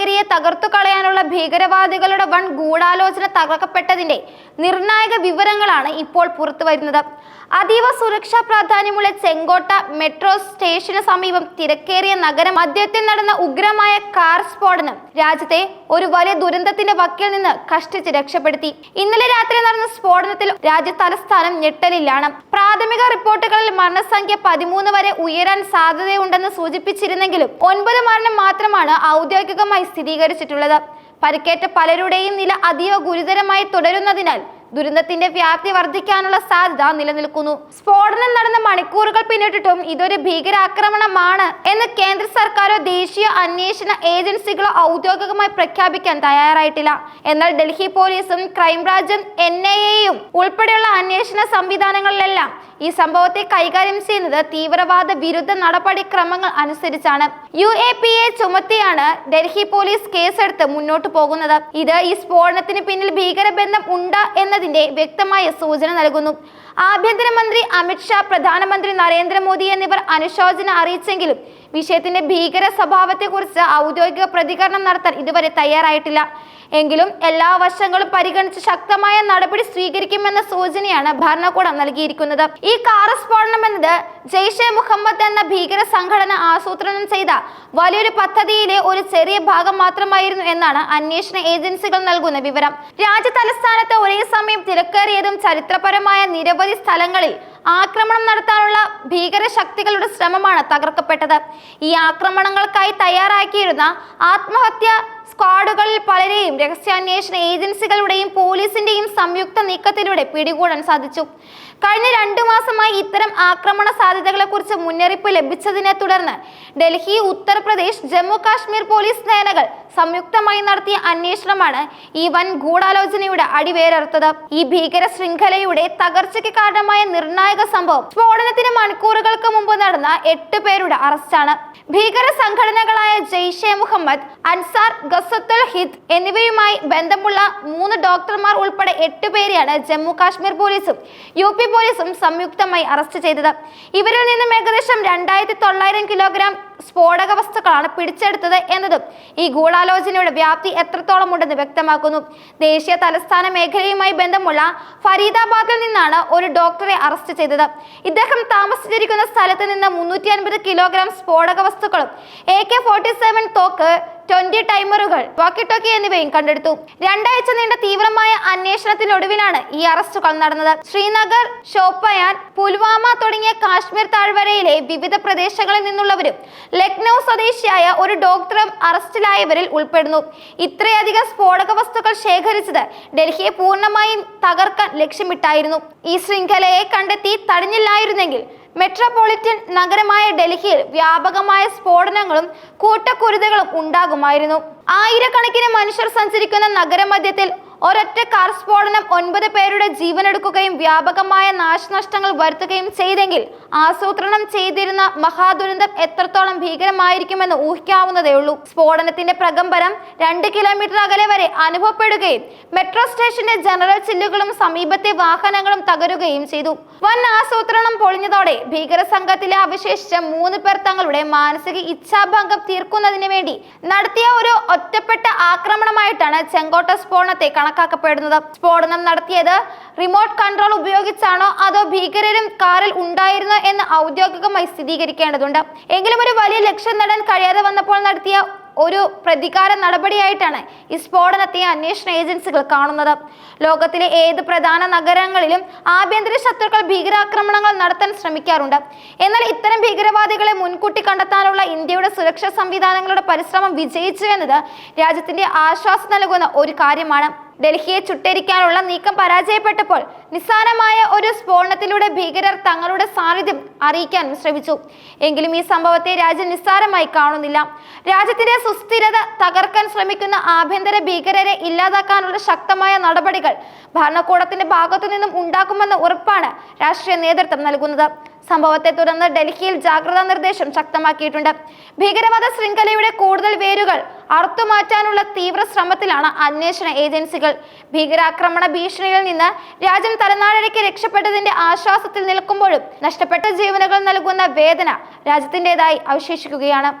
നഗരിയെ തകർത്തു കളയാനുള്ള ഭീകരവാദികളുടെ വൻ ഗൂഢാലോചന തകർക്കപ്പെട്ടതിന്റെ നിർണായക വിവരങ്ങളാണ് ഇപ്പോൾ പുറത്തു വരുന്നത്. അതീവ സുരക്ഷാ പ്രാധാന്യമുള്ള ചെങ്കോട്ട മെട്രോ സ്റ്റേഷന് സമീപം തിരക്കേറിയ നഗരം മധ്യത്തിൽ നടന്ന ഉഗ്രമായ കാർ സ്ഫോടനം രാജ്യത്തെ ഒരു വലിയ ദുരന്തത്തിന്റെ വക്കിൽ നിന്ന് കഷ്ടിച്ച് രക്ഷപ്പെടുത്തി. ഇന്നലെ രാത്രി നടന്ന സ്ഫോടനത്തിൽ രാജ്യ തലസ്ഥാനം ഞെട്ടലിലാണ്. പ്രാഥമിക റിപ്പോർട്ടുകളിൽ മരണസംഖ്യ പതിമൂന്ന് വരെ ഉയരാൻ സാധ്യതയുണ്ടെന്ന് സൂചിപ്പിച്ചിരുന്നെങ്കിലും ഒൻപത് മരണം മാത്രമാണ് ഔദ്യോഗികമായി സ്ഥിരീകരിച്ചിട്ടുള്ളത്. പരിക്കേറ്റ പലരുടെയും നില അതീവ ഗുരുതരമായി തുടരുന്നതിനാൽ ദുരന്തത്തിന്റെ വ്യാപ്തി വർദ്ധിക്കാനുള്ള സാധ്യത നിലനിൽക്കുന്നു. സ്ഫോടനം നടന്ന മണിക്കൂറുകൾ പിന്നിട്ടിട്ടും ഇതൊരു ഭീകരാക്രമണമാണ് എന്ന് കേന്ദ്ര സർക്കാരോ ദേശീയ അന്വേഷണ ഏജൻസികളോ ഔദ്യോഗികമായി പ്രഖ്യാപിക്കാൻ തയ്യാറായിട്ടില്ല. എന്നാൽ ഡൽഹി പോലീസും ക്രൈംബ്രാഞ്ചും എൻ ഐ എയും ഉൾപ്പെടെയുള്ള അന്വേഷണ സംവിധാനങ്ങളിലെല്ലാം ഈ സംഭവത്തെ കൈകാര്യം ചെയ്യുന്നത് തീവ്രവാദ വിരുദ്ധ നടപടിക്രമങ്ങൾ അനുസരിച്ചാണ്. യു എ പി എ ചുമത്തിയാണ് ഡൽഹി പോലീസ് കേസെടുത്ത് മുന്നോട്ട് പോകുന്നത്. ഇത് ഈ സ്ഫോടനത്തിന് പിന്നിൽ ഭീകരബന്ധം ഉണ്ട് എന്നതിന്റെ വ്യക്തമായ സൂചന നൽകുന്നു. ആഭ്യന്തരമന്ത്രി അമിത്ഷാ പ്രധാനമന്ത്രി നരേന്ദ്രമോദി എന്നിവർ അനുശോചന അറിയിച്ചെങ്കിലും വിഷയത്തിന്റെ ഭീകര സ്വഭാവത്തെക്കുറിച്ച് ഔദ്യോഗിക പ്രതികരണം നടത്താൻ ഇതുവരെ തയ്യാറായിട്ടില്ല. എങ്കിലും എല്ലാ വശങ്ങളും പരിഗണിച്ച് ശക്തമായ നടപടി സ്വീകരിക്കുമെന്ന സൂചനയാണ് ഭരണകൂടം നൽകിയിരിക്കുന്നത്. ഈ കാർ സ്ഫോടനം എന്നത് ജെയ്ഷെ മുഹമ്മദ് എന്ന ഭീകര സംഘടന ആസൂത്രണം ചെയ്ത വലിയൊരു പദ്ധതിയിലെ ഒരു ചെറിയ ഭാഗം മാത്രമായിരുന്നു എന്നാണ് അന്വേഷണ ഏജൻസികൾ നൽകുന്ന വിവരം. രാജ്യ തലസ്ഥാനത്ത് ഒരേ സമയം തിരക്കേറിയതും ചരിത്രപരമായ നിരവധി സ്ഥലങ്ങളിൽ ആക്രമണം നടത്താനുള്ള ഭീകര ശക്തികളുടെ ശ്രമമാണ് തകർക്കപ്പെട്ടത്. ഈ ആക്രമണങ്ങൾക്കായി തയ്യാറാക്കിയിരുന്ന ആത്മഹത്യ സ്ക്വാഡുകളിൽ പലരെയും രഹസ്യാന്വേഷണ ഏജൻസികളുടെയും പോലീസിന്റെയും സംയുക്ത നീക്കത്തിലൂടെ പിടികൂടാൻ സാധിച്ചു. കഴിഞ്ഞ രണ്ടു മാസമായി ഇത്തരം ആക്രമണ സാധ്യതകളെ കുറിച്ച് മുന്നറിയിപ്പ് ലഭിച്ചതിനെ തുടർന്ന് ഡൽഹി ഉത്തർപ്രദേശ് ജമ്മു കാശ്മീർ പോലീസ് സേനകൾ സംയുക്തമായി നടത്തിയ അന്വേഷണമാണ് ഈ വൻ ഗൂഢാലോചനയുടെ അടിവേരറുത്തത്. ഈ ഭീകര ശൃംഖലയുടെ തകർച്ചയ്ക്ക് കാരണമായ നിർണായക സംഭവം സ്ഫോടനത്തിന് മണിക്കൂറുകൾക്ക് മുമ്പ് നടന്ന എട്ട് പേരുടെ അറസ്റ്റാണ്. ഭീകര സംഘടനകളായ ജെയ്ഷെ മുഹമ്മദ് അൻസാർ ഗസത്തുൽ ഹിദ് എന്നിവയുമായി ബന്ധമുള്ള മൂന്ന് ഡോക്ടർമാർ ഉൾപ്പെടെ എട്ട് പേരെയാണ് ജമ്മു കാശ്മീർ പോലീസും യു പി പോലീസും സംയുക്തമായി അറസ്റ്റ് ചെയ്തത്. ഇവരിൽ നിന്നും ഏകദേശം രണ്ടായിരത്തി തൊള്ളായിരം കിലോഗ്രാം സ്ഫോടക വസ്തുക്കളാണ് പിടിച്ചെടുത്തത് എന്നതും ഈ ഗൂഢാലോചനയുടെ വ്യാപ്തി എത്രത്തോളം ഉണ്ടെന്ന് വ്യക്തമാക്കുന്നു. ദേശീയ തലസ്ഥാന മേഖലയുമായി ബന്ധമുള്ള ഫരീദാബാദിൽ നിന്നാണ് ഒരു ഡോക്ടറെ അറസ്റ്റ് ചെയ്തത്. ഇദ്ദേഹം താമസിച്ചിരിക്കുന്ന സ്ഥലത്ത് നിന്ന് മുന്നൂറ്റി അൻപത് കിലോഗ്രാം സ്ഫോടക വസ്തുക്കളും എ കെ ഫോർട്ടി സെവൻ തോക്ക് ട്വന്റി ടൈമറുകൾ വാക്കി ടോക്കി എന്നിവയും കണ്ടെടുത്തു. രണ്ടാഴ്ച നീണ്ട തീവ്രമായ അന്വേഷണത്തിനൊടുവിലാണ് ഈ അറസ്റ്റുകൾ നടന്നത്. ശ്രീനഗർ ഷോപ്പയാൻ പുൽവാമ തുടങ്ങിയ കാശ്മീർ താഴ്വരയിലെ വിവിധ പ്രദേശങ്ങളിൽ നിന്നുള്ളവരും ലക്നൗ സ്വദേശിയായ ഒരു ഡോക്ടറും അറസ്റ്റിലായവരിൽ ഉൾപ്പെടുന്നു. ഇത്രയധികം സ്ഫോടക വസ്തുക്കൾ ശേഖരിച്ചത് ഡൽഹിയെ പൂർണമായും തകർക്കാൻ ലക്ഷ്യമിട്ടായിരുന്നു. ഈ ശൃംഖലയെ കണ്ടെത്തി തടഞ്ഞില്ലായിരുന്നെങ്കിൽ മെട്രോപൊളിറ്റൻ നഗരമായ ഡൽഹിയിൽ വ്യാപകമായ സ്ഫോടനങ്ങളും കൂട്ടക്കുരുതകളും ഉണ്ടാകുമായിരുന്നു. ആയിരക്കണക്കിന് മനുഷ്യർ സഞ്ചരിക്കുന്ന നഗരമധ്യത്തിൽ ഒരൊറ്റ കാർ സ്ഫോടനം ഒൻപത് പേരുടെ ജീവനെടുക്കുകയും വ്യാപകമായ നാശനഷ്ടങ്ങൾ വരുത്തുകയും ചെയ്തെങ്കിൽ ആസൂത്രണം ചെയ്തിരുന്ന മഹാദുരന്തം എത്രത്തോളം ഭീകരമായിരിക്കുമെന്ന് ഊഹിക്കാവുന്നതേ ഉള്ളൂ. സ്ഫോടനത്തിന്റെ പ്രകമ്പനം രണ്ട് കിലോമീറ്റർ അകലെ വരെ അനുഭവപ്പെടുകയും മെട്രോ സ്റ്റേഷന്റെ ജനറൽ ചില്ലുകളും സമീപത്തെ വാഹനങ്ങളും തകരുകയും ചെയ്തു. വൻ ആസൂത്രണം പൊളിഞ്ഞതോടെ ഭീകര സംഘത്തിലെ അവശേഷിച്ച മൂന്ന് പേർ തങ്ങളുടെ മാനസിക ഇച്ഛാഭംഗം തീർക്കുന്നതിന് വേണ്ടി നടത്തിയ ഒരു ഒറ്റപ്പെട്ട ആക്രമണമായിട്ടാണ് ചെങ്കോട്ട സ്ഫോടനത്തെ കണക്കാക്കപ്പെടുന്നത്. സ്ഫോടനം നടത്തിയത് റിമോട്ട് കൺട്രോൾ ഉപയോഗിച്ചാണോ അതോ ഭീകരരും കാറിൽ ഉണ്ടായിരുന്നോ എന്ന് ഔദ്യോഗികമായി സ്ഥിരീകരിക്കേണ്ടതുണ്ട്. എങ്കിലും ഒരു വലിയ ലക്ഷ്യം നേടാൻ കഴിയാതെ വന്നപ്പോൾ നടത്തിയ ഒരു പ്രതികാര നടപടിയായിട്ടാണ് ഈ സ്ഫോടനത്തെ അന്വേഷണ ഏജൻസികൾ കാണുന്നത്. ലോകത്തിലെ ഏത് പ്രധാന നഗരങ്ങളിലും ആഭ്യന്തര ശത്രുക്കൾ ഭീകരാക്രമണങ്ങൾ നടത്താൻ ശ്രമിക്കാറുണ്ട്. എന്നാൽ ഇത്തരം ഭീകരവാദികളെ മുൻകൂട്ടി കണ്ടെത്താനുള്ള ഇന്ത്യയുടെ സുരക്ഷാ സംവിധാനങ്ങളുടെ പരിശ്രമം വിജയിച്ചു എന്നത് രാജ്യത്തിന്റെ ആശ്വാസം നൽകുന്ന ഒരു കാര്യമാണ്. ഡൽഹിയെ ചുട്ടരിക്കാനുള്ള നീക്കം പരാജയപ്പെട്ടപ്പോൾ നിസ്സാരമായ ഒരു സ്ഫോടനത്തിലൂടെ ഭീകരർ തങ്ങളുടെ സാന്നിധ്യം അറിയിക്കാൻ ശ്രമിച്ചു. എങ്കിലും ഈ സംഭവത്തെ രാജ്യം നിസ്സാരമായി കാണുന്നില്ല. രാജ്യത്തിന്റെ സുസ്ഥിരത തകർക്കാൻ ശ്രമിക്കുന്ന ആഭ്യന്തര ഭീകരരെ ഇല്ലാതാക്കാനുള്ള ശക്തമായ നടപടികൾ ഭരണകൂടത്തിന്റെ ഭാഗത്തു നിന്നും ഉണ്ടാക്കുമെന്ന ഉറപ്പാണ് രാഷ്ട്രീയ നേതൃത്വം നൽകുന്നത്. സംഭവത്തെ തുടർന്ന് ഡൽഹിയിൽ ജാഗ്രതാ നിർദ്ദേശം ശക്തമാക്കിയിട്ടുണ്ട്. ഭീകരവാദ ശൃംഖലയുടെ കൂടുതൽ വേരുകൾ അറുത്തുമാറ്റാനുള്ള തീവ്ര ശ്രമത്തിലാണ് അന്വേഷണ ഏജൻസികൾ. ഭീകരാക്രമണ ഭീഷണിയിൽ നിന്ന് രാജ്യം തലനാടരയ്ക്ക് രക്ഷപ്പെട്ടതിന്റെ ആശ്വാസത്തിൽ നിൽക്കുമ്പോഴും നഷ്ടപ്പെട്ട ജീവനുകൾ നൽകുന്ന വേദന രാജ്യത്തിന്റെതായി അവശേഷിക്കുകയാണ്.